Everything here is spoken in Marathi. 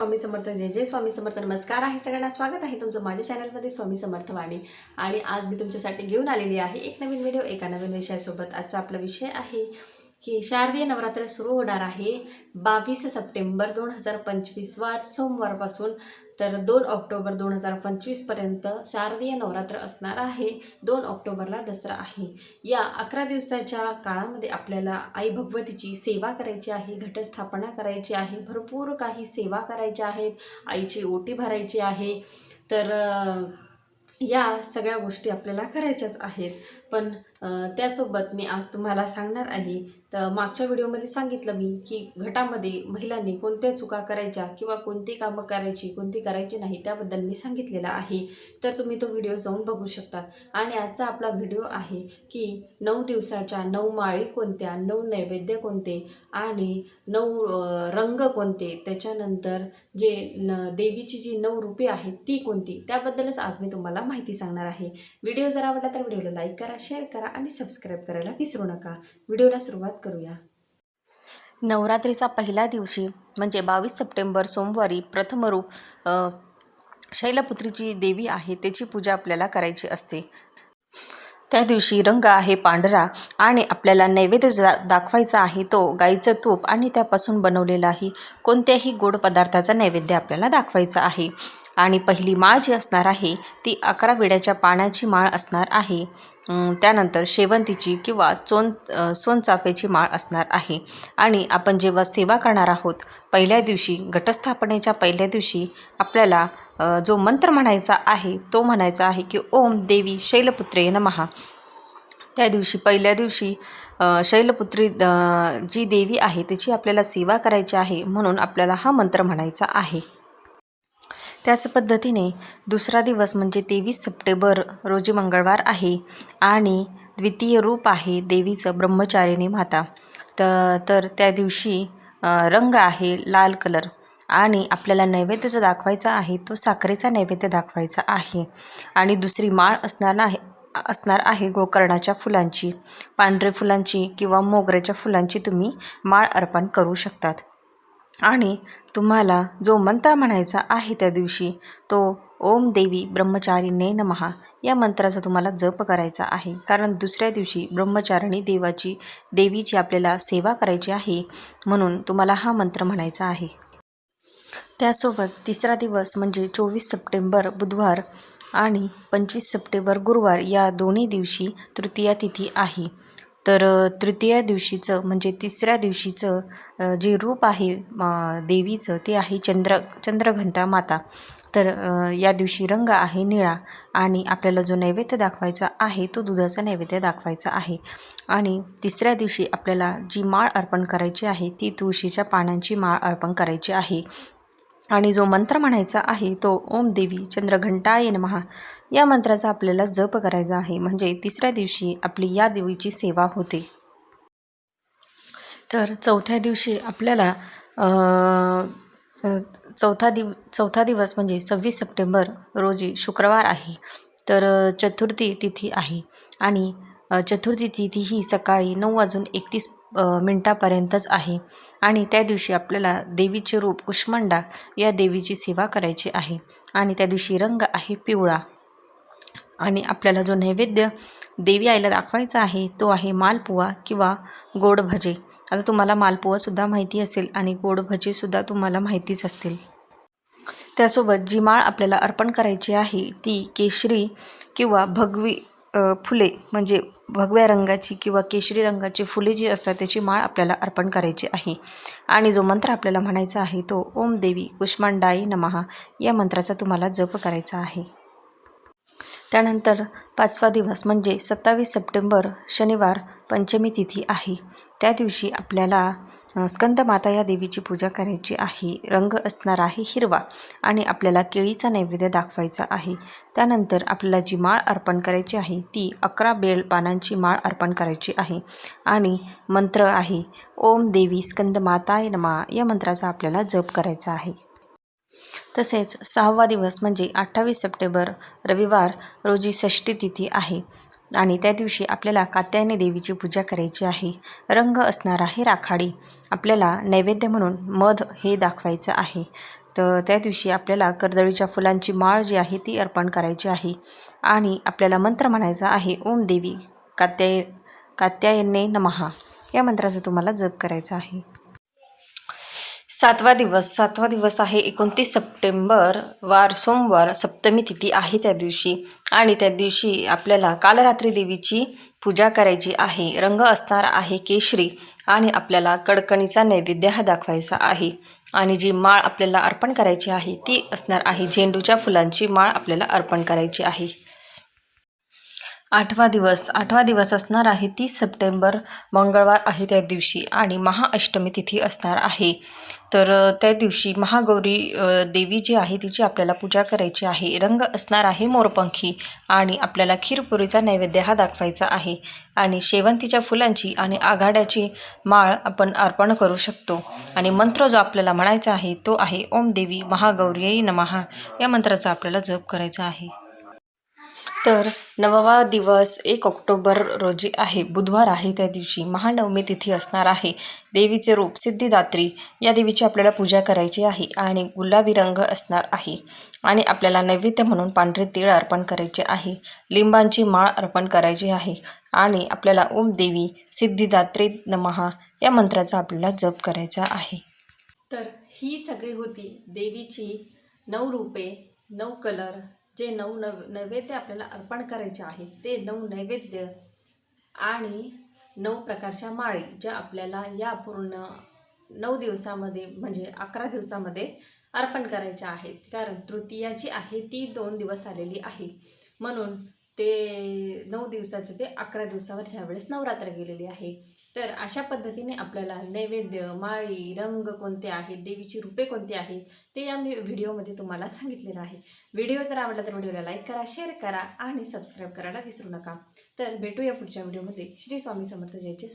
स्वामी समर्थ जय जय स्वामी समर्थ नमस्कार आहे सगळ्यांना स्वागत आहे तुमचं माझ्या चॅनलमध्ये स्वामी समर्थ वाणी आणि आज मी तुमच्यासाठी घेऊन आलेली आहे एक नवीन व्हिडिओ एका नवीन विषयासोबत. आजचा आपला विषय आहे ही शारदीय नवरात्र सुरू होणार आहे. बावीस सप्टेंबर दोन हजार पंचवीसवार सोमवारपासून तर दोन ऑक्टोबर दोन हजार पंचवीसपर्यंत शारदीय नवरात्र असणार आहे. दोन ऑक्टोबरला दसरा आहे. या अकरा दिवसाच्या काळामध्ये आपल्याला आई भगवतीची सेवा करायची आहे घटस्थापना करायची आहे भरपूर काही सेवा करायच्या आहेत आईची ओटी भरायची आहे. तर या सगळ्या गोष्टी आपल्याला करायच्याच आहेत. पण त्यासोबत मी आज तुम्हाला सांगणार आहे तर मागच्या व्हिडिओमध्ये सांगितलं मी की घटामध्ये महिलांनी कोणत्या चुका करायच्या किंवा कोणती कामं करायची कोणती करायची नाही त्याबद्दल मी सांगितलेलं आहे. तर तुम्ही तो व्हिडिओ जाऊन बघू शकता. आणि आजचा आपला व्हिडिओ आहे की नऊ दिवसाच्या नऊ माळी कोणत्या नऊ नैवेद्य कोणते आणि नऊ रंग कोणते त्याच्यानंतर जे न देवीची जी नऊ रूपे आहेत ती कोणती त्याबद्दलच आज मी तुम्हाला माहिती सांगणार आहे. व्हिडिओ जर आवडला तर व्हिडिओला लाईक करा शेअर करा आणि सबस्क्राईब करायला विसरू नका. व्हिडिओला सुरुवात करूया. नवरात्रीचा पहिल्या दिवशी म्हणजे बावीस सप्टेंबर सोमवारी प्रथमरूप शैलपुत्री शैलपुत्रीची देवी आहे त्याची पूजा आपल्याला करायची असते. त्या दिवशी रंग आहे पांढरा आणि आपल्याला नैवेद्य दाखवायचा आहे तो गाईचं तूप आणि त्यापासून बनवलेलाही कोणत्याही गोड पदार्थाचा नैवेद्य आपल्याला दाखवायचा आहे. आणि पहिली माळ जी असणार आहे ती अकरा विड्याच्या पाण्याची माळ असणार आहे. त्यानंतर शेवंतीची किंवा चोन सोनचाफ्याची माळ असणार आहे. आणि आपण जेव्हा सेवा करणार आहोत पहिल्या दिवशी घटस्थापनेच्या पहिल्या दिवशी आपल्याला जो मंत्र म्हणायचा आहे तो म्हणायचा आहे की ओम देवी शैलपुत्रे नमहा. त्या दिवशी पहिल्या दिवशी शैलपुत्री जी देवी आहे तिची आपल्याला सेवा करायची आहे म्हणून आपल्याला हा मंत्र म्हणायचा आहे. त्याच पद्धतीने दुसरा दिवस म्हणजे तेवीस सप्टेंबर रोजी मंगळवार आहे आणि द्वितीय रूप आहे देवीचं ब्रह्मचारिणी माता. त तर त्या दिवशी रंग आहे लाल कलर आणि आपल्याला नैवेद्य जो दाखवायचा आहे तो साखरेचा नैवेद्य दाखवायचा आहे. आणि दुसरी माळ असणार नाही असणार आहे गोकर्णाच्या फुलांची. पांढरे फुलांची किंवा मोगऱ्याच्या फुलांची तुम्ही माळ अर्पण करू शकतात. आणि तुम्हाला जो मंत्र म्हणायचा आहे त्या दिवशी तो ओम देवी ब्रह्मचारिणे नमहा. या मंत्राचा तुम्हाला जप करायचा आहे. कारण दुसऱ्या दिवशी ब्रह्मचारिणी देवाची देवीची आपल्याला सेवा करायची आहे म्हणून तुम्हाला हा मंत्र म्हणायचा आहे. त्यासोबत तिसरा दिवस म्हणजे चोवीस सप्टेंबर बुधवार आणि पंचवीस सप्टेंबर गुरुवार या दोन्ही दिवशी तृतीया तिथी आहे. तर तृतीय तृतीया दिवशीचं म्हणजे तिसऱ्या दिवशीचं जे रूप आहे देवीचं ते आहे चंद्र चंद्रघंटा माता. तर या दिवशी रंग आहे निळा आणि आपल्याला जो नैवेद्य दाखवायचा आहे तो दुधाचा नैवेद्य दाखवायचा आहे. आणि तिसऱ्या दिवशी आपल्याला जी माळ अर्पण करायची आहे ती तुळशीच्या पानांची माळ अर्पण करायची आहे. आणि जो मंत्र म्हणायचा आहे तो ओम देवी चंद्रघंटाय नमहा या मंत्राचा आपल्याला जप करायचा आहे. म्हणजे तिसऱ्या दिवशी आपली या देवीची सेवा होते. तर चौथ्या दिवशी आपल्याला चौथा दिव चौथा दिवस म्हणजे सव्वीस सप्टेंबर रोजी शुक्रवार आहे. तर चतुर्थी तिथी आहे. आणि चतुर्थी तिथी ही सकाळी नऊ वाजून एकतीस मिनटापर्यंतच आहे. आणि त्या दिवशी आपल्याला देवीचे रूप कुष्मांडा या देवीची सेवा करायची आहे. आणि त्या दिवशी रंग आहे पिवळा. आणि आपल्याला जो नैवेद्य देवी आईला दाखवायचा आहे तो आहे मालपुवा किंवा गोड भजे. आता तुम्हाला मालपुवासुद्धा माहिती असेल आणि गोड भजेसुद्धा तुम्हाला माहितीच असतील. त्यासोबत जी माळ आपल्याला अर्पण करायची आहे ती केशरी किंवा भगवी फुले म्हणजे भगव्या रंगाची किंवा केशरी रंगाची फुले जी असतात त्याची माळ आपल्याला अर्पण करायची आहे. आणि जो मंत्र आपल्याला म्हणायचा आहे तो ओम देवी कुष्मांडाई नमहा या मंत्राचा तुम्हाला जप करायचा आहे. त्यानंतर पाचवा दिवस म्हणजे सत्तावीस सप्टेंबर शनिवार पंचमी तिथी आहे. त्या दिवशी आपल्याला स्कंदमाता या देवीची पूजा करायची आहे. रंग असणार आहे हिरवा आणि आपल्याला केळीचा नैवेद्य दाखवायचा आहे. त्यानंतर आपल्याला जी माळ अर्पण करायची आहे ती अकरा बेल पानांची माळ अर्पण करायची आहे. आणि मंत्र आहे ओम देवी स्कंदमाताय नमा या मंत्राचा आपल्याला जप करायचा आहे. तसेच सहावा दिवस म्हणजे अठ्ठावीस सप्टेंबर रविवार रोजी षष्ठी तिथी आहे. आणि त्या दिवशी आपल्याला कात्यायनी देवीची पूजा करायची आहे. रंग असणार आहे राखाडी. आपल्याला नैवेद्य म्हणून मध हे दाखवायचं आहे. तर त्या दिवशी आपल्याला कर्दळीच्या फुलांची माळ जी आहे ती अर्पण करायची आहे. आणि आपल्याला मंत्र म्हणायचा आहे ओम देवी कात्याय कात्यायने नमहा या मंत्राचा तुम्हाला जप करायचा आहे. सातवा दिवस. सातवा दिवस आहे एकोणतीस सप्टेंबर वार सोमवार सप्तमी तिथी आहे त्या दिवशी. आणि त्या दिवशी आपल्याला कालरात्री देवीची पूजा करायची आहे. रंग असणार आहे केशरी आणि आपल्याला कडकणीचा नैवेद्य हा दाखवायचा आहे. आणि जी माळ आपल्याला अर्पण करायची आहे ती असणार आहे झेंडूच्या फुलांची माळ आपल्याला अर्पण करायची आहे. आठवा दिवस. आठवा दिवस असणार आहे तीस सप्टेंबर. मंगळवार आहे त्या दिवशी आणि महाअष्टमी तिथी असणार आहे. तर त्या दिवशी महागौरी देवी जी आहे तिची आपल्याला पूजा करायची आहे. रंग असणार आहे मोरपंखी आणि आपल्याला खीरपुरीचा नैवेद्य हा दाखवायचा आहे आणि शेवंतीच्या फुलांची आणि आघाड्याची माळ आपण अर्पण करू शकतो. आणि मंत्र जो आपल्याला म्हणायचा आहे तो आहे ओम देवी महागौरी नमहा या मंत्राचा आपल्याला जप करायचा आहे. तर नववा दिवस एक ऑक्टोबर रोजी आहे. बुधवार आहे त्या दिवशी. महानवमी तिथी असणार आहे. देवीचे रूप सिद्धिदात्री या देवीची आपल्याला पूजा करायची आहे आणि गुलाबी रंग असणार आहे आणि आपल्याला नैवेद्य म्हणून पांढरे तीळ अर्पण करायचे आहे. लिंबांची माळ अर्पण करायची आहे आणि आपल्याला ओम देवी सिद्धिदात्री नमहा या मंत्राचा आपल्याला जप करायचा आहे. तर ही सगळी होती देवीची नऊ रूपे नऊ कलर जे नऊ नव नैवेद्य आपल्याला अर्पण करायचे आहेत ते नऊ नैवेद्य आणि नऊ प्रकारच्या माळी ज्या आपल्याला या पूर्ण नऊ दिवसामध्ये म्हणजे अकरा दिवसामध्ये अर्पण करायच्या आहेत. कारण तृतीया जी आहे ती दोन दिवस आलेली आहे. म्हणून ते नऊ दिवसाचं ते अकरा दिवसावर ह्यावेळेस नवरात्र गेलेली आहे. तर अशा पद्धतीने आपल्याला नैवेद्य माळी रंग कोणते आहेत देवीची रूपे कोणती आहेत ते या मी व्हिडिओमध्ये तुम्हाला सांगितलेलं आहे. व्हिडिओ जर आवडला तर व्हिडिओला लाईक करा शेअर करा आणि सबस्क्राईब करायला विसरू नका. तर भेटूया पुढच्या व्हिडिओमध्ये. श्री स्वामी समर्थ जयचे